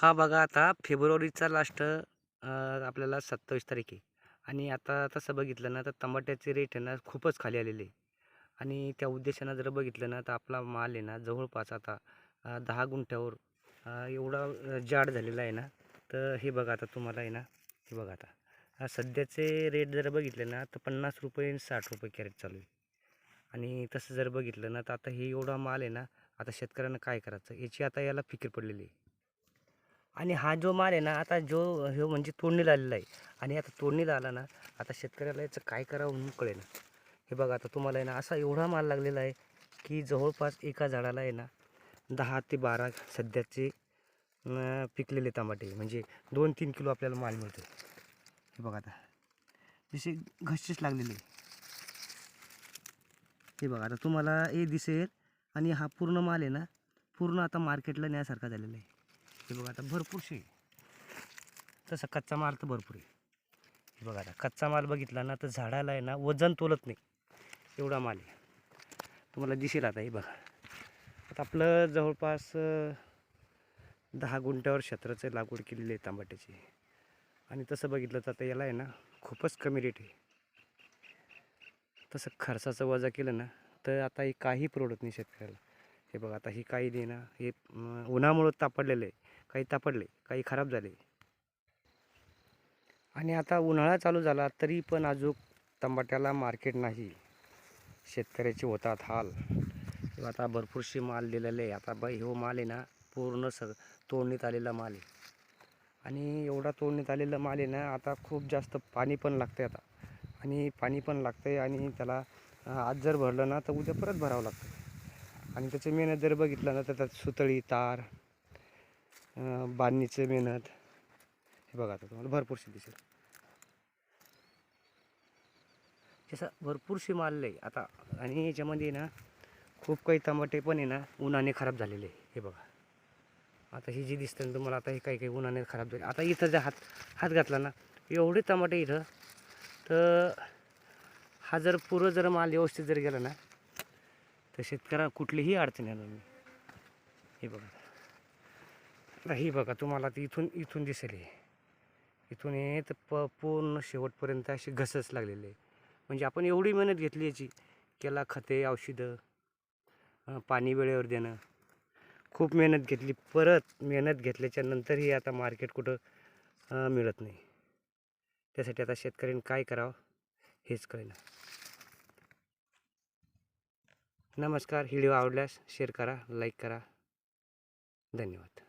हा बघा आता फेब्रुवारीचा लास्ट आपल्याला सत्तावीस तारीख आहे. आणि आता तसं बघितलं ना तर टमाट्याचे रेट आहे ना खूपच खाली आलेले आहे. आणि त्या उद्देशानं जर बघितलं ना तर आपला माल आहे ना जवळपास आता दहा गुंठ्यावर एवढा जाड झालेला आहे ना तर हे बघा आता तुम्हाला आहे ना हे बघा आता. सध्याचे रेट जर बघितले ना तर पन्नास रुपये साठ रुपये कॅरेट चालू आहे. आणि तसं जर बघितलं ना तर आता हे एवढा माल आहे ना आता शेतकऱ्यांना काय करायचं? याची आता याला फिकीर पडलेली आहे. आणि हा जो माल आहे ना आता जो हे म्हणजे तोडणीला आलेला आहे. आणि आता तोडणीला आला ना आता शेतकऱ्याला याचं काय करावं म्हणून कळेल हे बघा आता तुम्हाला आहे ना असा एवढा माल लागलेला आहे की जवळपास एका झाडाला आहे ना दहा ते बारा सध्याचे पिकलेले टमाटे म्हणजे दोन तीन किलो आपल्याला माल मिळतो हे बघा आता. जसे घसच लागलेले हे बघा आता तुम्हाला हे दिसेल आणि हा पूर्ण माल आहे ना पूर्ण आता मार्केटला न्यासारखा झालेला आहे. हे बघा आता भरपूरशी आहे. तसं कच्चा माल तर भरपूर आहे. हे बघा आता कच्चा माल बघितला ना तर झाडाला आहे ना वजन तोलत नाही. एवढा माल आहे. तुम्हाला दिसेल आता हे बघा. आता आपलं जवळपास दहा गुंठ्यावर क्षेत्राचं लागवड केलेली आहे तांबट्याची. आणि तसं बघितलं तर आता याला आहे ना खूपच कमी रेट आहे. तसं खर्चाचं वजा केलं ना तर आता हे काही परवडत नाही शेतकऱ्याला. हे बघा आता ही काही नाही ना हे उन्हामुळं तापडलेलं आहे. काही तापडले काही खराब झाले. आणि आता उन्हाळा चालू झाला तरी पण अजून तंबाट्याला मार्केट नाही. शेतकऱ्याचे होतात हाल. किंवा आता भरपूरशी माल दिलेले आहे. आता बाई हो माल आहे ना पूर्ण सग तोडणीत आलेला माल आहे. आणि एवढा तोडणीत आलेला माल आहे ना आता खूप जास्त पाणी पण लागतं आता. आणि पाणी पण लागतं आहे आणि त्याला आज जर भरलं ना तर उद्या परत भरावं लागतं. आणि त्याची मेहनत जर बघितलं ना तर त्यात सुतळी तार बांधणीचं मेहनत. हे बघा आता तुम्हाला भरपूरशी दिसेल. जसं भरपूरशी माल आहे आता आणि याच्यामध्ये ना खूप काही टमाटे पण आहे ना उन्हाने खराब झालेले आहे. हे बघा. आता ही जी दिसतं ना तुम्हाला आता हे काही काही उन्हाने खराब झाले. आता इथं जर हात हात घातला ना एवढे टमाटे इथं. तर हा जर पुरं जर माल व्यवस्थित जर गेला ना तर शेतकऱ्याला कुठलीही अडचण येणार नाही. हे बघा. आता ही बघा तुम्हाला ती इथून इथून दिसेल हे. इथून हे तर प पूर्ण शेवटपर्यंत अशी घसच लागलेली आहे. म्हणजे आपण एवढी मेहनत घेतली याची केला खते औषधं पाणी वेळेवर देणं. खूप मेहनत घेतली. परत मेहनत घेतल्याच्या नंतरही आता मार्केट कुठं मिळत नाही. त्यासाठी आता शेतकऱ्यांनी काय करावं हेच कळेना. नमस्कार. व्हिडिओ आवडल्यास शेअर करा लाईक करा. धन्यवाद.